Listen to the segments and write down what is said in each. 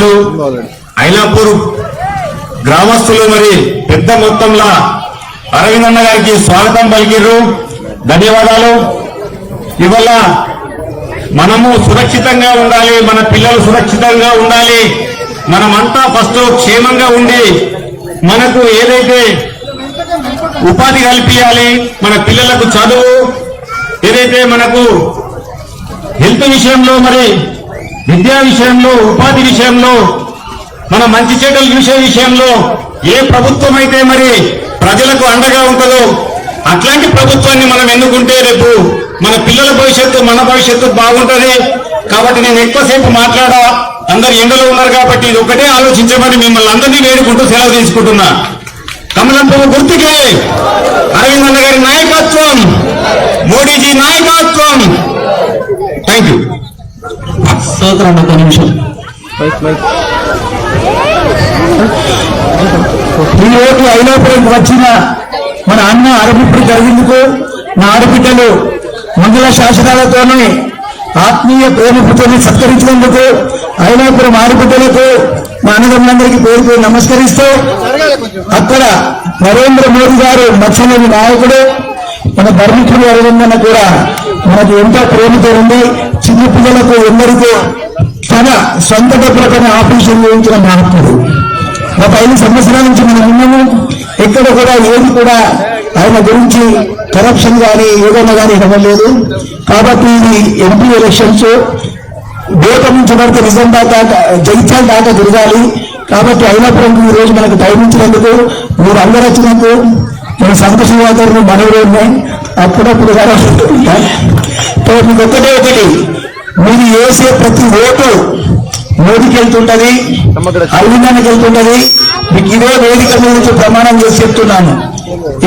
ప్రజలు ఐలాపూర్ గ్రామస్తులు మరి పెద్ద మొత్తంలో అరవిందన్న గారికి స్వాగతం పలికిర్రు. ధన్యవాదాలు. ఇవల్ల మనము సురక్షితంగా ఉండాలి మన పిల్లలు సురక్షితంగా ఉండాలి. మనమంతా ఫస్ట్ క్షేమంగా ఉండి మనకు ఏదైతే ఉపాధి కల్పించాలి మన పిల్లలకు చదువు ఏదైతే మనకు హెల్త్ విషయంలో మరి విద్యా విషయంలో ఉపాధి విషయంలో మన మంచి చెడ్డల చూసే విషయంలో ఏ ప్రభుత్వం అయితే మరి ప్రజలకు అండగా ఉంటుందో అట్లాంటి ప్రభుత్వాన్ని మనం ఎన్నుకుంటే రేపు మన పిల్లల భవిష్యత్తు మన భవిష్యత్తు బాగుంటుంది. కాబట్టి నేను ఎక్కువసేపు మాట్లాడా అందరు ఎండలో ఉన్నారు కాబట్టి ఇది ఒకటే ఆలోచించమని మిమ్మల్ని అందరినీ వేడుకుంటూ సెలవు తీసుకుంటున్నా. కమలంపు గుర్తుకే అరవింద్ అన్న గారి నాయకత్వం మోడీజీ నాయకత్వం. థ్యాంక్ యూ స్తోత్రం ఒక నిమిషం. ఈ వచ్చిన మన అన్న ఆడబిడ్డ జరిగేందుకు నా ఆడబిడ్డలు మంగళ శాసనాలతోనే ఆత్మీయ ప్రేమపుతోని సత్కరించినందుకు ఐలాపురం ఆడబిడ్డలకు మా అన్నదమ్ములందరికీ పేరు పేరు నమస్కరిస్తూ అక్కడ నరేంద్ర మోదీ గారు మత్స్యనది నాయకుడు మన ధర్మికుడు అరవిందన్న కూడా మనకు ఎంతో ప్రేమతో ఉంది. చిన్న పిల్లలకు ఎందరికో తన సొంత డబ్బులతో ఆపరేషన్ చేయించిన మహాత్ముడు ఒక ఐదు సంవత్సరాల నుంచి మనం ఉన్నాము. ఎక్కడ కూడా ఏది కూడా ఆయన గురించి కరప్షన్ కానీ ఏదైనా కానీ ఇవ్వలేదు. కాబట్టి ఇది ఎంపీ ఎలక్షన్స్ దేశ నుంచి పడితే నిజం దాకా జైత్యాల దాకా తిరగాలి. కాబట్టి అయినప్పుడు ఈ రోజు మనకు టైం ఇచ్చినందుకు మీరు అందరూ వచ్చినందుకు మన సంతోషం గారు మనవరు ఉన్నాయి. అప్పుడప్పుడు కూడా మీకు ఒక్కటే ఒకటి. మీరు వేసే ప్రతి ఓటు మోదీకి వెళ్తుంటది అరవిందానికి వెళ్తుంటది మీకు ఇదే వేదిక గురించి ప్రమాణం చేసి చెప్తున్నాను.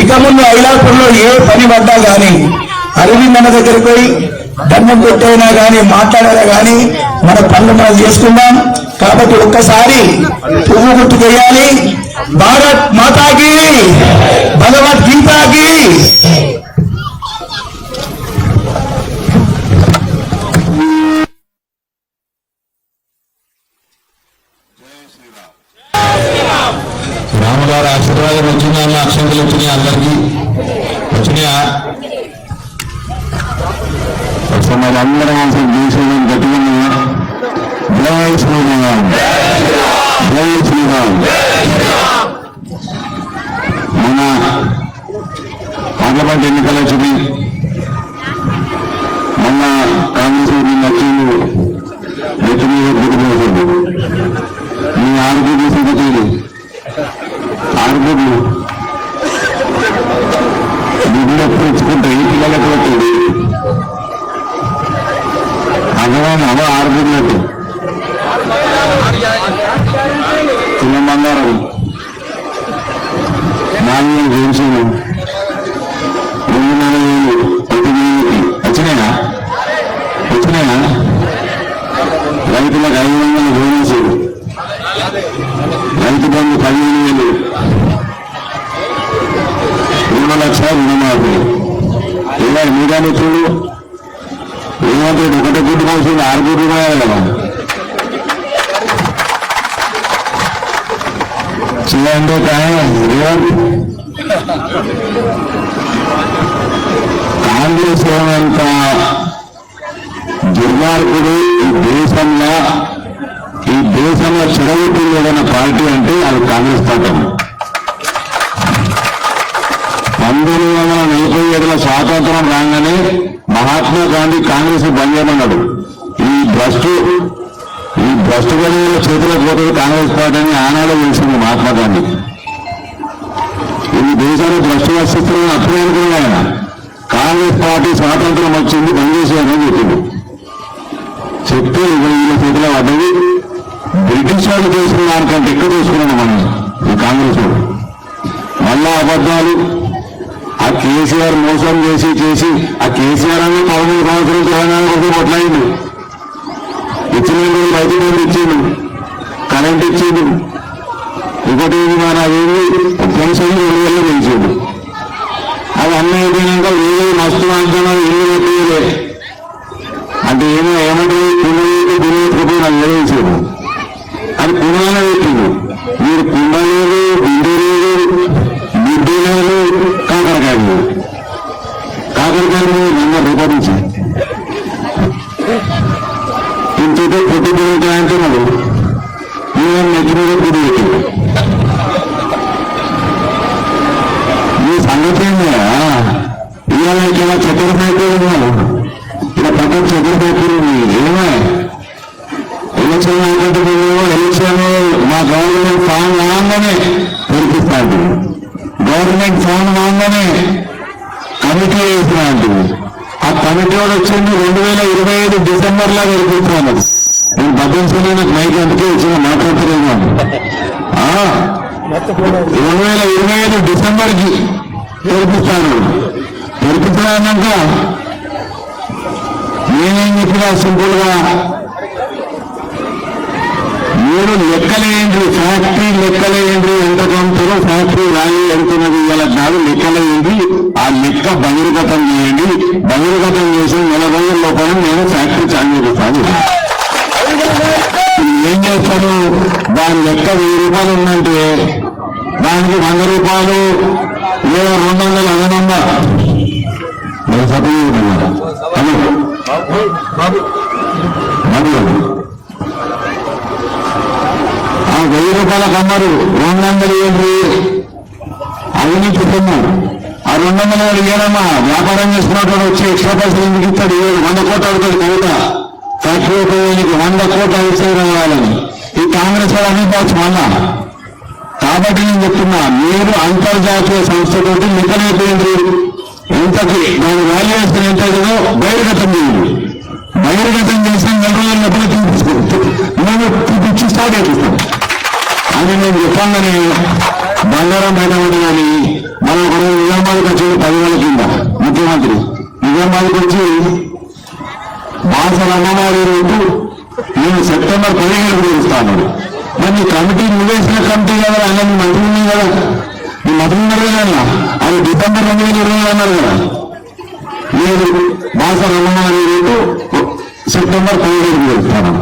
ఇక ముందు ఐలాపూర్లో ఏ పని పడ్డా కానీ అరవింద్ అన్న దగ్గరికి పోయి దండం పెట్టైనా గానీ మాట్లాడైనా కానీ మన పనులు మనం చేసుకుందాం. కాబట్టి ఒక్కసారి పువ్వు గుర్తుకెయ్యాలి భారత్ మాతాకి భగవద్గీతకి. అక్షంతలు వచ్చినాయి అందరికీ. వచ్చినాయా? మరి అందరం కలిసి దేశం గట్టిగా జై శ్రీరామ్. జై శ్రీరామ్. మన పార్లమెంట్ ఎన్నికలు చూపి మొన్న కాంగ్రెస్ నచ్చింది నెత్తి గుర్తుపోతుంది మీ ఆరోగ్య సంగతి ఆరోగ్యం నిధులు ఎప్పుడు ఇచ్చుకుంటే ఈ పిల్లలకు వచ్చింది అన్నదాన్ని అవ ఆరుగురులకు చిన్న బంగారం నాలుగు వేలు ఇలా మీరే చూడు ఏమంటే ఒకటే గుడ్డు మోసింది ఆరు గుడ్డు కదా చూడండి కానీ కాంగ్రెస్ ఏమంత దుర్మార్గుడు ఈ దేశంలో ఈ దేశంలో చెడగొట్టింది ఏదైనా పార్టీ అంటే అది కాంగ్రెస్ పార్టీ. పంతొమ్మిది వందల నలభై ఏడులో స్వాతంత్రం రాగానే మహాత్మా గాంధీ కాంగ్రెస్ బంద్ చేయమన్నాడు ఈ భ్రష్టు ఈ భ్రష్టు గడిలో చేతిలో పోతుంది కాంగ్రెస్ పార్టీ అని ఆనాడు తెలిసింది మహాత్మా గాంధీ. ఈ దేశాన్ని భ్రష్టు వస్తున్న అప్పుడే అనుకున్నాడు ఆయన కాంగ్రెస్ పార్టీ స్వాతంత్రం వచ్చింది బంద్ చేసేయాలని చెప్పింది. చెప్తే వీళ్ళ చేతిలో పడ్డది. బ్రిటిష్ వాళ్ళు చేసుకున్న దానికంటే ఎక్కువ చేసుకున్నాడు మనం ఈ కాంగ్రెస్ వాళ్ళు. మళ్ళా అబద్ధాలు ఆ కేసీఆర్ మోసం చేసి చేసి ఆ కేసీఆర్ అన్న పదమూడు సంవత్సరాలు తెలంగాణ కోసం కొట్లాడిండు ఇచ్చిన రైతు బంధు ఇచ్చిండు. కరెంట్ ఇచ్చిండు. ఇంకోటి మన ఏంది? పెన్షన్ రెండు వేలు పెంచిండు. అది అన్నీ అయిపోయినాక వేరే మస్తు అంటున్నారు ఇల్లు పెట్టేయలే అంటే ఏమో ఏమంటే కుండలు దుర్వేసుకుపోయి నాకు వేసేసాడు అది కుండలనే పెట్టిండు. మీరు కుండ ఐదు వెళ్ళిపోతున్నాను నేను పద్దెనిమిది నాకు మైక్ అందుకే వచ్చిన మాట్లాడుతున్నాను రెండు వేల ఇరవై ఐదు డిసెంబర్కి తెరిపిస్తాను తెరిపిస్తానన్నాక నేనేం చెప్పినా సింపుల్గా మీరు లెక్కలేండి ఫ్యాక్టరీ లెక్కలేండి ఎంత కొంతలో ఫ్యాక్టరీ వాల్యూ ఎంతున్నది ఇలా కాదు లెక్కలేండి ఆ లెక్క బహిర్గతం చేయండి. బహిర్గతం చేసి నెల రోజుల లోపల నేను ఫ్యాక్టరీ చాలు చేస్తాను. ఏం చేస్తాను? దాని లెక్క వెయ్యి రూపాయలు ఉందంటే దానికి వంద రూపాయలు లేదా రెండు వందల అదనంగా? నేను వెయ్యి రూపాయల కమ్మరు రెండు వందలు ఏంటి అవినీతి సొమ్ము ఆ రెండు వందల వేలు ఏనమ్మా వ్యాపారం చేసుకున్నట్టు వచ్చి ఎక్స్ట్రా పైసలు ఎందుకు ఇస్తాడు? ఏడు వంద కోట్లు అవుతుంది కవిత. ఫ్యాక్టరీ ఉపయోగానికి వంద కోట్లు అవసరం రావాలని. ఈ కాంగ్రెస్ వాడు అనుకోవచ్చు మళ్ళా. కాబట్టి నేను చెప్తున్నా మీరు అంతర్జాతీయ సంస్థతో నికలైపోయింది ఇంతకి దాని వాల్యుయేషన్ ఎంత ఏదో బహిర్గతం చేయండి. బహిర్గతం చేసిన నెల రోజులు లోపల చూపిస్తుంది మేము చూపించి స్టార్ట్ అయిపోతాం అని నేను చెప్పంగానే బంగారం పైన ఉంది కానీ మనం ఒక నిజామాబాద్కి వచ్చి పదివేల కింద. ముఖ్యమంత్రి నిజామాబాద్కి వచ్చి బాసల అమ్మవారి రోజు నేను సెప్టెంబర్ పదిహేను పిలుస్తాను మరి కమిటీ నువ్వేసిన కమిటీ కదా అన్న మీ మంత్రి ఉంది కదా. మీ మంత్రి ఉన్నారు కదా అన్న. అది డిసెంబర్ రెండు వేల ఇరవై అన్నారు కదా. నేను బాసల అమ్మవారి రోజు సెప్టెంబర్ పదిహేడు పిలుస్తాను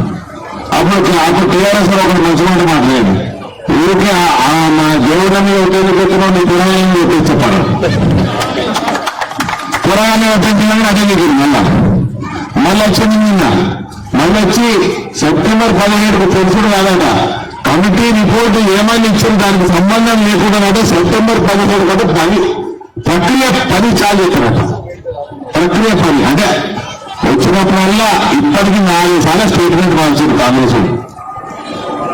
అప్పుడు అప్పుడు టీఆర్ఎస్లో ఒకటి మంచి మాట మాట్లాడండి ఊరికే ఆ- మా దేవుడని ఒకేళ్ళు పెట్టిన నీ పురాణం చెప్పి చెప్పాను పురాణాన్ని ఒప్పించిన అదే మీకు మళ్ళా. మళ్ళీ వచ్చింది నిన్న. మళ్ళీ వచ్చి సెప్టెంబర్ పదిహేడుకు తెలుసుడు కాదట. కమిటీ రిపోర్ట్ ఏమని ఇచ్చిన దానికి సంబంధం లేకుండా అంటే సెప్టెంబర్ పదిహేడు కూడా పని ప్రక్రియ పది చాలు ఇస్తారట ప్రక్రియ పని అంటే వచ్చినప్పుడల్లా ఇప్పటికి నాలుగు సార్లు స్టేట్మెంట్ మార్చారు కాంగ్రెస్.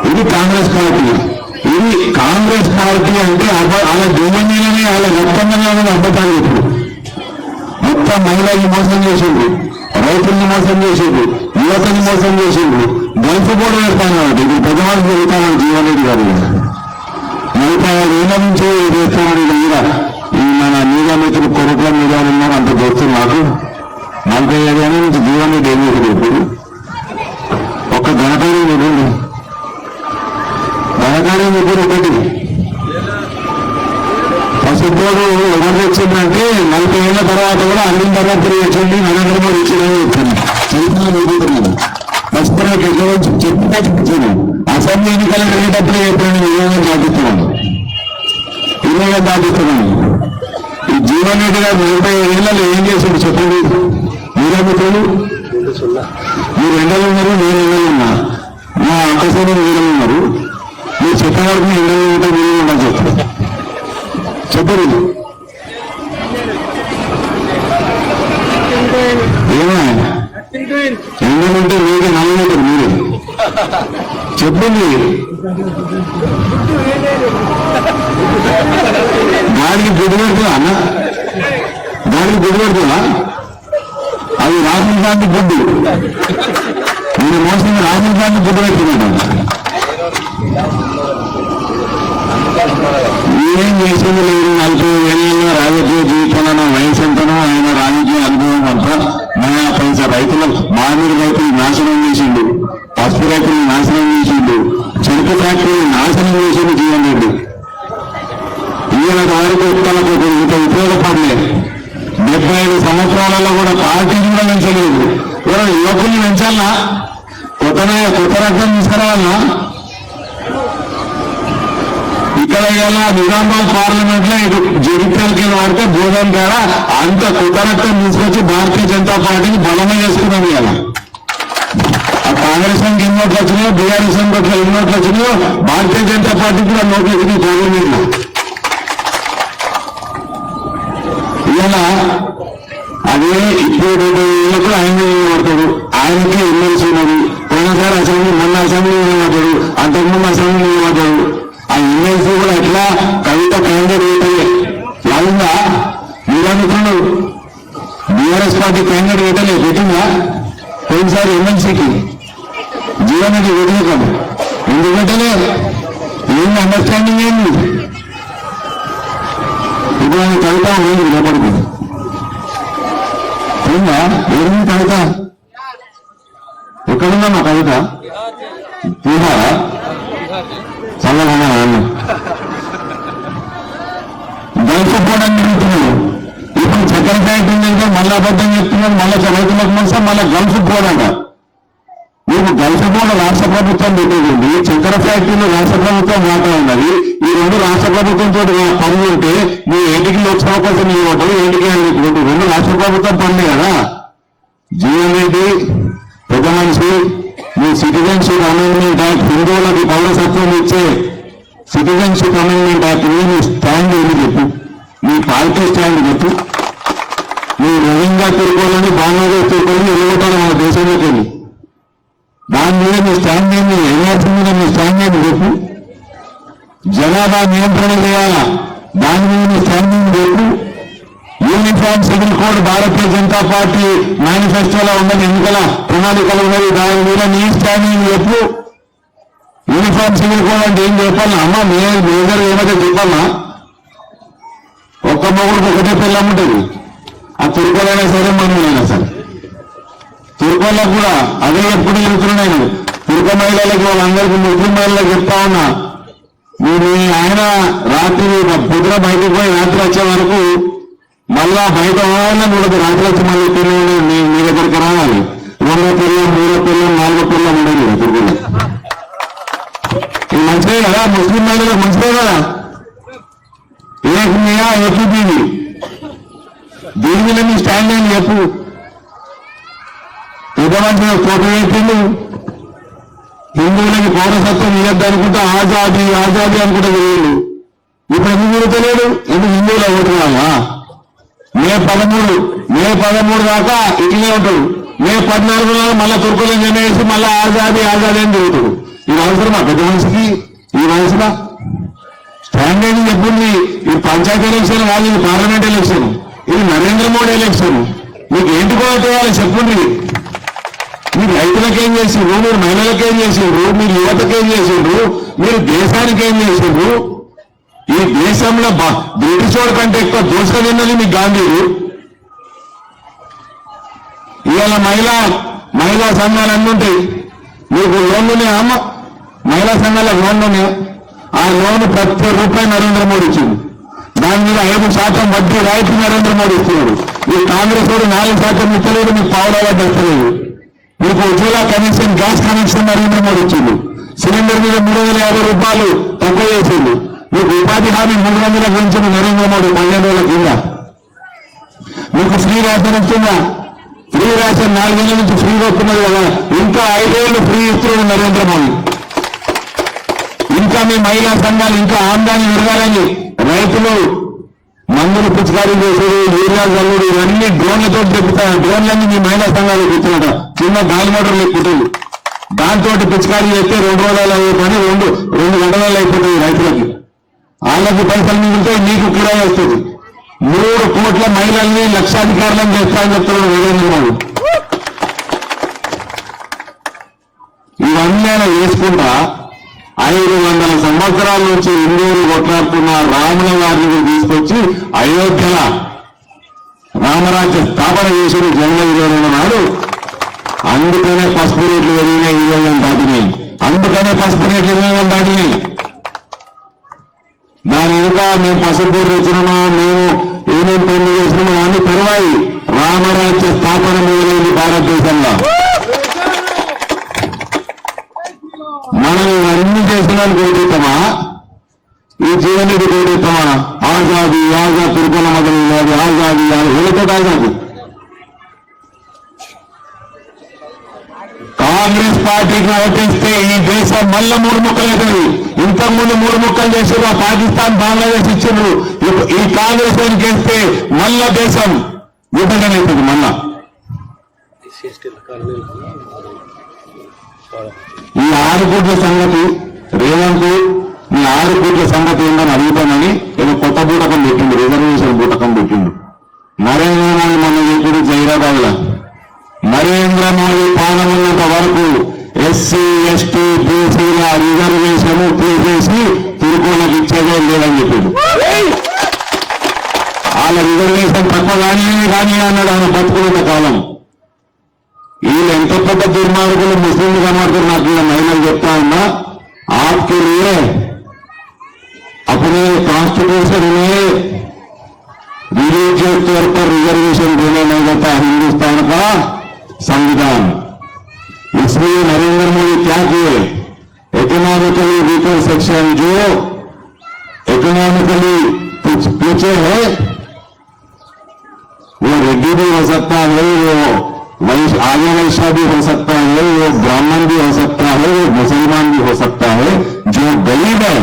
ఇది కాంగ్రెస్ పార్టీ. ఇది కాంగ్రెస్ పార్టీ అంటే వాళ్ళ అలా వాళ్ళ అలా రక్తంగానే ఇప్పుడు మొత్తం మహిళల్ని మోసం చేసిండు రైతుల్ని మోసం చేసిండు యువతని మోసం చేసిండు గల్ఫ్ కూడా పెడతాను ఇది పెద్దవాళ్ళు పెడతాను జీవన్ రెడ్డి గారు నలభై ఐదు ఏళ్ళ నుంచి చేస్తున్నాడు ఇది కూడా ఈ మన మీడియా మిత్రులు కొరట్ల మీడియా ఉన్నారు అంత దోస్తులు నాకు. నలభై ఐదు ఏళ్ళ నుంచి జీవన్ రెడ్డి ఏం చేశాడు ఇప్పుడు ఒక్క ఘనకార్యం తెలంగాణ దగ్గర ఒకటి. పసుపోడు ఎవరు తెచ్చిందంటే నలభై ఏళ్ళ తర్వాత కూడా అన్నం తర్వాత తెచ్చింది నరేంద్ర మోడీ ఇచ్చిందని చెప్తాను చరిత్రలో నిరూపిస్తున్నాను పసుపురాకు ఎట్లా వచ్చి చెప్పినా చెప్తాను అసెంబ్లీ ఎన్నికలు వెళ్ళేటప్పుడు చెప్పాను వినియోగం దాటిస్తున్నాను. వినియోగం దాటిస్తున్నాను. ఈ జీవన్ రెడ్డి గారు నలభై ఏళ్ళలో ఏం చేశాడు చెప్పండి? మీరేమిటోడు మీరు ఎండలు ఉన్నారు నేను ఎండలు ఉన్నా మా అక్కసైన మీరు ఉన్నారు. మీరు చెప్పేవారికి ఎండలు ఉంటే మీరు ఉండాలి చెప్పండి. చెప్పరు ఏమా ఎండమంటే మీకే నల్లగొట్టరు మీరు. చెప్పండి. దానికి గుడిపెడుతుందా అన్న? దానికి గుడిపెడుతుందా అది రాహుల్ గాంధీ గుడ్డు. నేను మోసం రాహుల్ గాంధీ గుడ్డు గుర్తుపెట్టిందంట ఏం చేసింది లేదు. నలభై ఏళ్ళలో రాజకీయ జీవితంలో వయసు ఎంతనో ఆయన రాజకీయ అనుభవం అంతా మన పైస రైతులు మామిడి రైతులు నాశనం చేసిండు. పసుపు రైతులు నాశనం చేసిండు. చెరుకు ఫ్యాక్టరీని నాశనం చేసిండు జీవన్ రెడ్డి. ఈయన వారికి ఉత్తలకు ఇంత ఉపయోగపడలేదు డెబ్బై ఐదు సంవత్సరాలలో కూడా పార్టీ కూడా పెంచలేదు. యువకుల్ని పెంచాలా కొత్త కొత్త రకం తీసుకురావాలా ఇక్కడ ఇలా నిజామాబాద్ పార్లమెంట్లో ఇది జగిత్యాలకి వాడితే భూదం ద్వారా అంత కుటరత్వం తీసుకొచ్చి భారతీయ జనతా పార్టీని బలమే చేసుకున్నాం ఇలా కాంగ్రెస్ కాంగ్రెస్ ఎన్ని నోట్లు వచ్చినాయో బీఆర్ఎస్ నోట్లు ఎన్ని నోట్లు వచ్చినాయో భారతీయ జనతా పార్టీ కూడా నోట్లు వచ్చినాయి పార్లమెంట్ ఇలా అదే ఇప్పుడు రెండు ఏళ్ళకు ఆయన పడతాడు ఆయనకి ఎమ్మెల్సీ ఉన్నది. పోయినసారి అసెంబ్లీ మొన్న అసెంబ్లీ పడ్డాడు అంతకుముందు అసెంబ్లీ పడ్డాడు ఆ ఇమేజ్ కూడా ఎట్లా కవిత క్యాండిడేట్ లాగుందా మీరు అనుకున్నాడు బీఆర్ఎస్ పార్టీ క్యాండిడేట్ లేదు పెట్టిందా? పోయినసారి ఎమ్మెల్సీకి జీవనకి వ్యతిరేకం ఎందుకు పెట్టలే? ఏంది అండర్స్టాండింగ్ ఏంది? ఇప్పుడు ఆయన కవిత ఉంది నిలబడుతుంది. ఉందా ఏమి కవిత? ఎక్కడుందా మా కవిత? బీహారా వాళ్ళు గల్ఫ్ ఇప్పుడు చక్కెర ఫ్యాక్టరీ అంటే మళ్ళీ అబద్ధం చెప్తున్నాడు మళ్ళీ రైతులకు మనసా మళ్ళీ గల్ఫ్ పోడంట మీకు గల్ఫ్ కూడా రాష్ట్ర ప్రభుత్వం పెట్టేది చక్కెర ఫ్యాక్టరీలో రాష్ట్ర ప్రభుత్వం వాటా ఉన్నది ఈ రెండు రాష్ట్ర ప్రభుత్వంతో పనులు ఉంటే మీ ఏటికి లోక్సభ కోసం ఇవ్వటం ఏటికి రెండు రాష్ట్ర ప్రభుత్వం పనులే కదా జీవన్ రెడ్డి పెద్ద మనిషి మీ సిటిజన్షిప్ అమెండ్మెంట్ యాక్ట్ హిందువులకి పౌరసత్వం ఇచ్చే సిటిజన్షిప్ అమెండ్మెంట్ యాక్ట్ మీద మీ స్టాండ్ ఏమి చెప్పు? మీ పార్టీ స్టాండ్ చెప్పు. మీ రోహింగా తిరుకోవాలని బంగ్లాదేశ్ తిరుకోవాలని ఎదుగుతాను మన దేశంలోకి వెళ్ళి. దాని మీద మీ స్టాండ్ ఏమి ఎన్ఆర్సీ మీద మీ స్టాండ్ ఏమి చెప్పు? జనాభా నియంత్రణ చేయాలా? దాని మీద మీ స్టాండ్ ఏమి చెప్పు? Uniform civil code Bharatiya Janata party మేనిఫెస్టోలో ఉన్నది ఎన్నికల ప్రణాళికలు ఉన్నది దాని మీద నీ స్టాండ్ ఏంది చెప్పు? యూనిఫామ్ చేయకూడదంటే ఏం చెప్పాలా? అమ్మ మీ మేజర్ ఏమైతే చెప్పాలా? ఒక్క మొగుడికి ఒకటే పిల్లం ఉంటుంది. ఆ తిరుపలైనా సరే మనమైనా సరే. తిరుపతిలో కూడా అదే ఎప్పుడు చెప్తున్నాను నేను. తిరుపతి మహిళలకు వాళ్ళందరికీ ముస్లిం మహిళలకు చెప్తా ఉన్నా. మీరు ఆయన రాత్రి పొద్దున బయటకు పోయి రాత్రి వచ్చే వరకు మళ్ళా బయట వాళ్ళని ఉండదు రాత్రి వచ్చి మళ్ళీ పిల్లలు మీ దగ్గరికి రావాలి. రెండో పిల్లలు మూడో పిల్లలు నాలుగో పిల్లలు ఉండదు కదా ఇది మంచిదే కదా? ముస్లిం మహిళలకు మంచిదే కదా? ఏకుమియా ఏకీబీవి దీని. మీద మీ స్టాండ్ అని చెప్పు. పెద్దమంచి కోట పెట్టిండు హిందువులకి పౌరసత్వం ఇవ్వద్దు అనుకుంటే ఆజాది ఆజాది అనుకుంటే వీళ్ళు ఇప్పుడు ఎందుకు తిరుగుతలేడు ఎందుకు హిందువుల ఓటున్నామా మే పదమూడు మే పదమూడు దాకా ఇట్లనే ఉంటాడు మే పద్నాలుగు నాడు మళ్ళా తుర్కులను జమేసి మళ్ళా ఆజాది ఆజాది అని తిరుగుతాడు ఇది అవసరమా పెద్ద మనిషికి ఈ వయసులో స్టాండర్డ్ చెప్పింది ఇది పంచాయతీ ఎలక్షన్ కాదు ఇది పార్లమెంట్ ఎలక్షన్ ఇది నరేంద్ర మోడీ ఎలక్షన్ మీకు ఏంటి కోవాలి చెప్పండి? మీరు రైతులకు ఏం చేసిండ్రు? మీరు మహిళలకు ఏం చేసిండ్రు? మీరు యువతకు ఏం చేసిండ్రు? మీరు దేశానికి ఏం చేసిండ్రు? ఈ దేశంలో బ్రిటిష్ వాడి కంటే ఎక్కువ దోషం విన్నది మీ గాంధీరు? ఇవాళ మహిళా మహిళా సంఘాలు అన్నీ ఉంటాయి. మీకు లోన్లునే అమ్మ? మహిళా సంఘాల లోన్లునే ఆ లోన్ ప్రతి రూపాయి నరేంద్ర మోడీ ఇచ్చింది దాని మీద ఐదు శాతం వడ్డీ రాయితీ నరేంద్ర మోడీ ఇస్తున్నాడు ఈ కాంగ్రెస్ వాడు నాలుగు శాతం ఇస్తలేదు మీకు పావులాగా ఇస్తలేదు. మీకు Ujjwala connection gas connection Narendra Modi ఇచ్చింది సిలిండర్ మీద మూడు వందల యాభై రూపాయలు తక్కువ చేసింది మీకు ఉపాధి హామీ మూడు వందల గురించి నరేంద్ర మోడీ పన్నెండు వేల కింద. మీకు ఫ్రీ రేషన్ ఇస్తుందా? ఫ్రీ రేషన్ నాలుగేళ్ళ నుంచి ఫ్రీ వస్తున్నది కదా. ఇంకా ఐదేళ్ళు ఫ్రీ ఇస్తున్నాడు నరేంద్ర మోడీ. ఇంకా మీ మహిళా సంఘాలు ఇంకా ఆందోళన పెరగాలని రైతులు మందులు పిచికారీ చేసేది యూరియా జల్లుడు ఇవన్నీ డ్రోన్లతో చెప్తారు డ్రోన్లన్నీ మీ మహిళా సంఘాలు ఇచ్చినట చిన్న గాలి మోటార్లు ఎక్కుతుంది దాంతో పిచికారీ చేస్తే రెండు రోజులు అయిపోయి రెండు రెండు గంటలలో అయిపోతుంది రైతులకి. వాళ్ళకి పైసలు మిగిలితే నీకు కిరాయి వస్తుంది. మూడు కోట్ల మహిళల్ని లక్షాధికారులను చేస్తారని చెప్తున్నాడు నరేంద్ర మోడీ ఇవన్నీ ఆయన వేసుకుంటా ఐదు వందల సంవత్సరాల నుంచి హిందువులు కొట్లాడుతున్న రాముల వారిని తీసుకొచ్చి అయోధ్యల రామరాజ్య స్థాపన చేసిన జనవరి ఇరవై నాడు అందుకనే పసుపు రేట్లు పెరిగినాయి ఇరవై వేలు దాటినాయి? అందుకనే పసుపు రేట్లు ఇరవై వేలు దాటినాయి. దాని ఇంకా మేము పసుపు తెచ్చినామా? మేము ఏమేమి పనులు చేసినామో అన్ని పెరవాయి రామరాజ్య స్థాపన మొదలైంది భారతదేశంలో మనం ఇవన్నీ చేసినాను ఈ జీవనది కోటిస్తామా ఆజాది ఆజాద్ తిరుపల మొదలైనది ఆజాది ఏదో ఆజాది. కాంగ్రెస్ పార్టీకి ఓటేస్తే ఈ దేశం మళ్ళా మూడు ముక్కలు అవుతుంది. ఇంతకుముందు మూడు ముక్కలు చేసారు పాకిస్తాన్ బంగ్లాదేశ్ ఇచ్చిండ్రు. ఈ కాంగ్రెస్ వారికి వేస్తే మళ్ళా దేశం విభజన అవుతుంది మళ్ళా. ఈ ఆరు కోట్ల సంగతి రేవంత్ నీ ఆరు కోట్ల సంగతి ఏందని అడుగుతానని ఏదో కొత్త బూటకం పెట్టిండు రిజర్వేషన్ బూటకం పెట్టిండు. నరేంద్ర మోడీ మన చెప్పుడు జైరాబాద్ల నరేంద్ర మోడీ పాలన ఉన్నంత వరకు ఎస్సీ ఎస్టీ బీసీల రిజర్వేషన్ తీసేసి తిరుకోలకు ఇచ్చేదే లేదని చెప్పిండు. వాళ్ళ రిజర్వేషన్ తక్కువ కానీ కానీ అన్నాడు ఆయన బతుకున్న కాలం. వీళ్ళు ఎంత పెద్ద దుర్మార్గులు ముస్లింలు కనబడుతున్నారు నాకు మహిళలు చెప్తా ఉన్నా. आपके लिए अपने कॉन्स्टिट्यूशन में रिलीजियस तौर पर रिजर्वेशन देने नहीं देता हिंदुस्तान का संविधान। इसलिए नरेंद्र मोदी क्या किए? इकोनॉमिकली वीकर सेक्शन जो इकोनॉमिकली पीछे है, वो रेड्डी भी हो सकता है, वो वैश्य आर्य वैश्य भी हो सकता है, वो ब्राह्मण भी हो सकता है वो मुसलमान भी हो सकता है, जो गरीब है,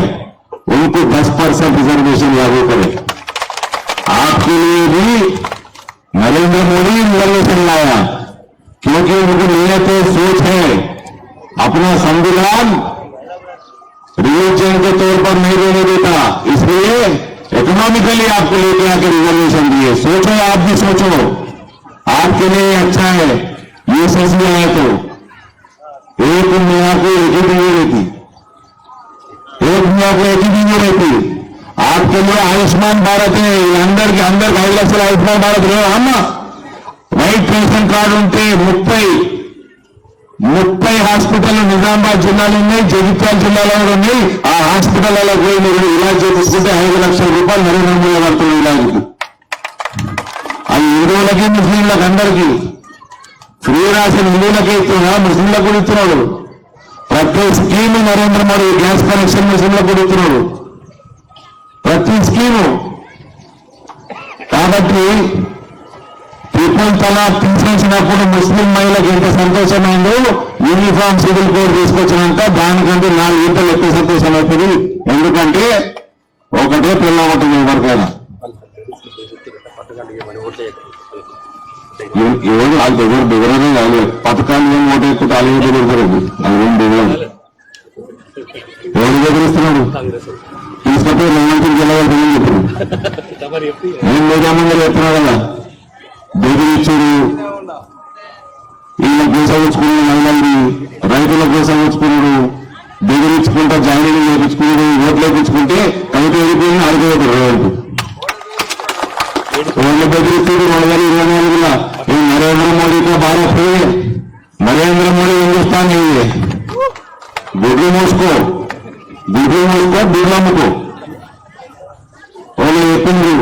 उनको 10 परसेंट रिजर्वेशन लागू करे। आपके लिए भी नरेंद्र मोदी रिजर्वेशन लाया, क्योंकि उनकी नियत सोच है, अपना संविधान रिलीजन के तौर पर नहीं देने देता। इसलिए इकोनॉमिकली आपको लेके आके रिजर्वेशन दिए। सोचो, आप भी सोचो। आपके लिए अच्छा है। ये सोच लिया है तो। एक मियाँ को एक ही बीवी रहती एक मियाँ को एक ही बीवी रहती आपके लिए आयुष्मान भारत है अंदर के अंदर ఐదు లక్షల ఆయుష్మాన్ భారత్ లేవా అమ్మ వైట్ పెన్షన్ కార్డు ఉంటే ముప్పై ముప్పై హాస్పిటల్ నిజామాబాద్ జిల్లాలో ఉన్నాయి జగిత్యాల జిల్లాలో కూడా ఉన్నాయి ఆ హాస్పిటల్లో పోయి మీరు ఇలాజ్ చేయించుకుంటే ఐదు లక్షల రూపాయలు నరేంద్ర మోదీ పడుతుంది ఇలాజ్కి అది హిందువులకి ముస్లింలకు అందరికీ ఫ్రీ రాసిన హిందువులకే ఇస్తున్నా ముస్లింలకు కూడా ఇస్తున్నాడు. ప్రతి scheme Narendra Modi gas connection ముస్లింలకు కూడా ఇస్తున్నాడు. ప్రతి స్కీము. కాబట్టి ట్రిపుల్ తలాక్ తీసేసినప్పుడు ముస్లిం మహిళలకు ఎంత సంతోషమైందో యూనిఫామ్ సివిల్ కోడ్ తీసుకొచ్చినాక దానికంటే నాలుగు గంటలు ఎక్కువ సంతోషం అవుతుంది. ఎందుకంటే ఒకటే పిల్ల ఒకటి ఎవరికైనా ఎవరు వాళ్ళ దగ్గర దిగరనే కాదు. పథకాలు ఏం ఓటు ఎక్కువ అలాగే దిగుతారు అది ఏం దిగలేదు ఎవరు బెదిరిస్తున్నాడు తీసుకుంటే రేవంతులు గెలవాలని చెప్పారు ఏం లేదామని చెప్తున్నాడు కదా? బెదిరించుడు వీళ్ళ వచ్చుకున్నాడు మహిళల్ని రైతుల కోసం గోసగుచ్చుకున్నాడు బెదిరించుకుంటా జాయిన్ చేయించుకున్నాడు ఓట్లు వేయించుకుంటే కమిటీ వెళ్ళిపోయిన అడుగుతారు రేవంతు ಒಂದು ಬೆದರಿಕೆಗೆ ನೋಡಿದರೆ ಇರೋದಿಲ್ಲ ಈ ನರೇಂದ್ರ ಮೋದಿ ಭಾರತ ಫ್ರೀ ನರೇಂದ್ರ ಮೋದಿ ಹಿಂದೂಸ್ತಾನ್ ಹೇಗೆ ಬಿಡ್ಲಿ ಮುಸ್ಕೋ ಬಿಡ್ಲಿ ಮುಸ್ಕೋ ಬಿಡ್ಲ ಮುಕೋ ಒಳ್ಳೆ ಎಪ್ಪಿಂದ್ರು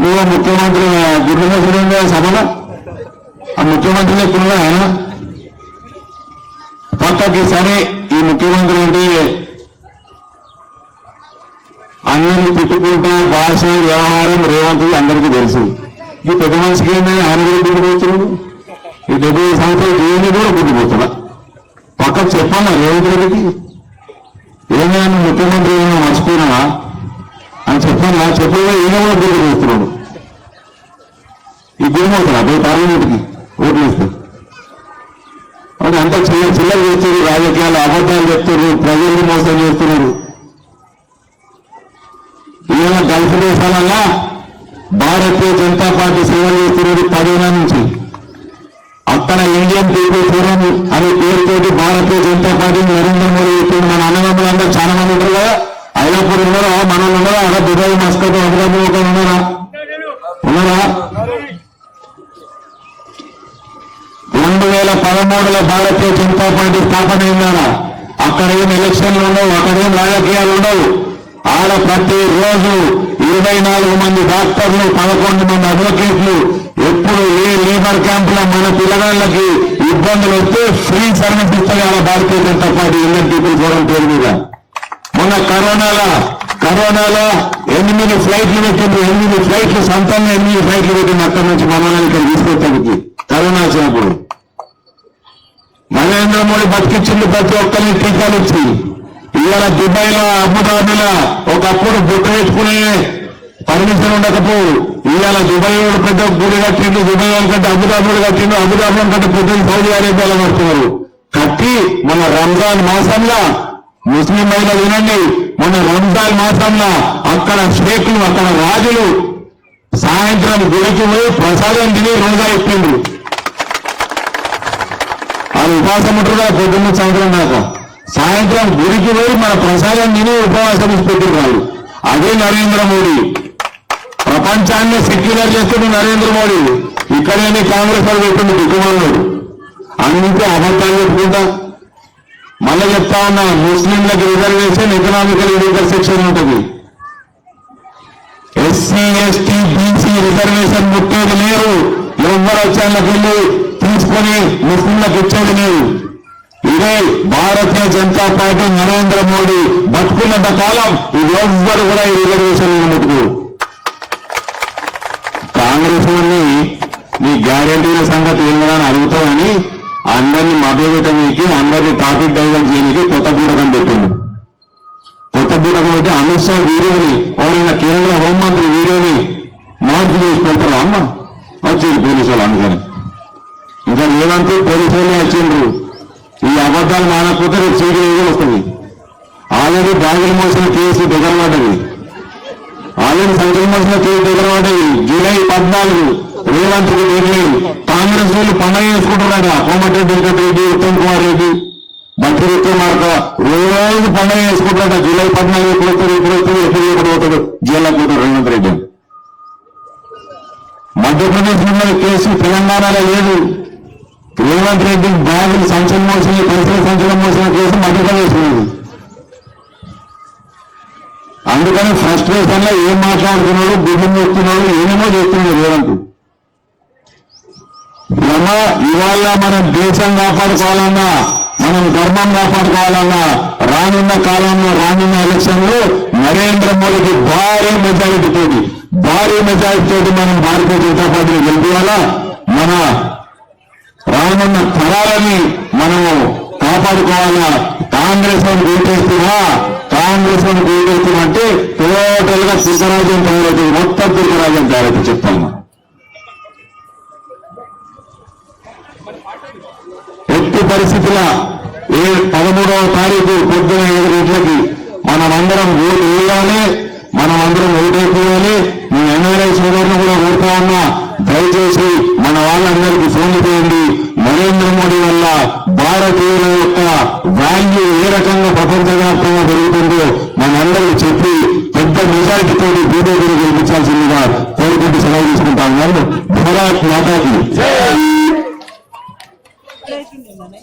నువ్వు ముఖ్యమంత్రి గుడ్డు సభలో? ఆ ముఖ్యమంత్రి ఎక్కడున్నా ఆయన? పక్కకి సరే ఈ ముఖ్యమంత్రి అంటే అందరిని తిట్టుకుంటా భాష వ్యవహారం రేవంత్ అందరికీ తెలుసు. ఈ పెద్ద మనిషికి ఏంటంటే ఆయన కూడా గుడ్డిపోతున్నాడు ఈ డెబ్బై సంవత్సరాలు ఏమి కూడా గుడ్డిపోతున్నా పక్కకు చెప్పాను రేవంత్ రెడ్డికి. ఏమైనా ముఖ్యమంత్రి ఏమైనా మర్చిపోయినావా? అని చెప్పాను చెప్పగా ఈయన కూడా గుర్తు చేస్తున్నాడు. ఈ గురిమవుతున్నా పోయి పార్లమెంట్కి ఓట్లు ఇస్తే అంటే అంతా చిల్ల చిల్లర చేస్తారు రాజకీయాలు అబద్ధాలు చెప్తున్నారు ప్రజల్ని మోసం చేస్తున్నారు. ఈయన గల్ఫ్ దేశాలన్నా భారతీయ జనతా పార్టీ సేవలు చేస్తున్నారు పదేళ్ళ నుంచి. అక్కడ ఇండియన్ పీపుల్ ఫోరం అనే పేరుతోటి భారతీయ జనతా పార్టీ నరేంద్ర మోడీ ఇప్పుడు మన అన్నదమ్ములందరూ చాలా మంది ఉంటారు కదా. ఐలాపూర్ ఉన్నారా? మనల్ని ఉన్నారా? అక్కడ దుబాయ్ మస్కట్ హైదరాబాద్ ఒక ఉన్నారా? ఉన్నారా? రెండు వేల పదమూడులో భారతీయ జనతా పార్టీ స్థాపన అయిందారా? అక్కడ ఏం ఎలక్షన్లు ఉండవు అక్కడ ఏం రాజకీయాలు ఉండవు. ఆడ ప్రతి రోజు ఇరవై నాలుగు మంది డాక్టర్లు పదకొండు మంది అడ్వకేట్లు ఎప్పుడు ఏ లేబర్ క్యాంపులో మన పిల్లగాళ్ళకి ఇబ్బందులు వస్తే ఫ్రీ సర్వీస్ ఇస్తుంది ఆడ Bharatiya Janata party Indian people forum పేరు మీద. మొన్న కరోనాలో కరోనాలో ఎనిమిది ఫ్లైట్లు పెట్టింది ఎనిమిది ఫ్లైట్లు సొంతంగా ఎనిమిది ఫ్లైట్లు పెట్టింది అక్కడి నుంచి మనల్ని ఇక్కడ తీసుకొచ్చేందుకు కరోనా వచ్చినప్పుడు. నరేంద్ర మోడీ బతికిచ్చింది ప్రతి ఒక్కరిని టీకాలు ఇచ్చి. ఇవాళ దుబాయ్లో అబుదాబిలో ఒకప్పుడు బుట్ట వేసుకునే పర్మిషన్ ఉండకపోవు. ఇవాళ దుబాయ్ వాడు పెద్ద గుడి కట్టిండు దుబాయ్ వాడు కంటే అబుదాబి కట్టిండు అబుదాబి కంటే పెద్ద సౌదీ అరేబియాలో కడుతున్నారు. కట్టి మన రంజాన్ మాసంలో ముస్లిం మహిళలు వినండి. మన రంజాన్ మాసంలో అక్కడ షేకులు అక్కడ రాజులు సాయంత్రం గుడికి పోయి ప్రసాదం తిని రోజా ఇప్పిండు వాళ్ళు ఉపవాసం ఉంటుందా? పొద్దున్న సాయంత్రం దాకా. సాయంత్రం గుడికి పోయి మన ప్రసాదం తిని ఉపవాసం ఇచ్చి వాళ్ళు. అదే నరేంద్ర మోడీ. ప్రపంచాన్ని సెక్యులర్ చేస్తున్న నరేంద్ర మోడీ. ఇక్కడేనే కాంగ్రెస్ వాళ్ళు పెట్టింది దిక్కుమాలను అందుకే అబద్ధాలు చెప్పుకుంటా. మళ్ళీ చెప్తా ఉన్నా ముస్లింలకు రిజర్వేషన్ ఎకనామికల్ లీగల్ సెక్షన్ ఉంటుంది. ఎస్సీ ఎస్టీ బీసీ రిజర్వేషన్ ముట్టేది లేరు ఎవరు వచ్చేళ్ళకి వెళ్ళి తీసుకొని ముస్లింలకు ఇచ్చేది లేదు. ఇదే భారతీయ జనతా పార్టీ నరేంద్ర మోడీ బతుకున్నంత కాలం ఇది ఎవ్వరు కూడా ఈ రిజర్వేషన్ ముట్టుకు కాంగ్రెస్ వాళ్ళని మీ గ్యారెంటీల సంగతి ఏందని అడుగుతామని అందరినీ మభ్యపెట్టడానికి అందరినీ ట్రాఫిక్ డైవర్ట్ చేయడానికి కొత్త బూడకం పెట్టింది కొత్త బూడకం అయితే అమిత్ షా వీడియోని ఎవరైనా కేంద్ర హోంమంత్రి వీడియోని మార్పు చేసి పెడతారా అమ్మ? వచ్చింది పోలీసు వాళ్ళు అందుకని. ఇంకా లేదంటే పోలీసు వాళ్ళే వచ్చిండ్రు. ఈ అబద్ధాలు మానకపోతే రేపు సీడీ వస్తుంది. ఆల్రెడీ బ్యాగులు మోసిన కేసు దగ్గర పడ్డది. ఆల్రెడీ సంచలన మోసిన కేసు దగ్గర పడ్డది. జూలై పద్నాలుగు. రేవంత్ రెడ్డి కాంగ్రెస్ వాళ్ళు పండగ చేసుకుంటున్నాడు కోమటిరెడ్డి వెంకటరెడ్డి ఉత్తమ్ కుమార్ రెడ్డి? మంత్రి విక్రమార్క రోజు పండగ చేసుకుంటాడు జూలై పద్నాలుగు ఎప్పుడు వస్తాడు ఎప్పుడు వస్తాడు ఎప్పుడు ఎప్పుడు పోతాడు? జైల్లోకి పోతాడు రేవంత్ రెడ్డి. మధ్యప్రదేశ్ ఉన్న కేసు తెలంగాణలో లేదు. రేవంత్ రెడ్డి బ్యాగులు సంచలనం మోసిన పరిసర సంచలనం మోసిన కేసు మధ్యప్రదేశ్ లేదు. అందుకని ఫ్రస్ట్రేషన్లో ఏం మాట్లాడుతున్నాడు బిడ్డ చేస్తున్నాడు ఏమేమో చేస్తున్నాడు రేవంత్. రమ ఇవాళ మనం దేశం కాపాడుకోవాలన్నా మనం ధర్మం కాపాడుకోవాలన్నా రానున్న కాలంలో రానున్న ఎలక్షన్లో నరేంద్ర మోడీకి భారీ మెజారిటీ తోటి భారీ మెజారిటీ తోటి మనం భారతీయ జనతా పార్టీని గెలిపియాలా? మన రానున్న తరాలని మనము కాపాడుకోవాలా? కాంగ్రెస్ అని గుర్తిస్తున్నా కాంగ్రెస్ అని గుర్తిస్తున్నా అంటే టోటల్గా తుర్కరాజ్యం తయారైతుంది మొత్తం తుర్కరాజ్యం తయారైతే చెప్తాను. పరిస్థితుల ఏ పదమూడవ తారీఖు పొద్దున ఏడు గంటలకి మనమందరం ఓటు వేయాలి మనమందరం ఓటు వేయాలి. మీ ఎమ్మెల్యే సోదరులు కూడా కోరుతా ఉన్నా దయచేసి మన వాళ్ళందరికీ ఫోన్లు చేయండి. నరేంద్ర మోడీ వల్ల భారతీయుల యొక్క వాల్యూ ఏ రకంగా ప్రపంచవ్యాప్తంగా పెరుగుతుందో మనందరికీ చెప్పి పెద్ద మెజారిటీతో బీజేపీని గెలిపించాల్సిందిగా కోరుకుంటూ సెలవు తీసుకుంటా ఉన్నాను భారత్ మాతాకి. ഇങ്ങനെ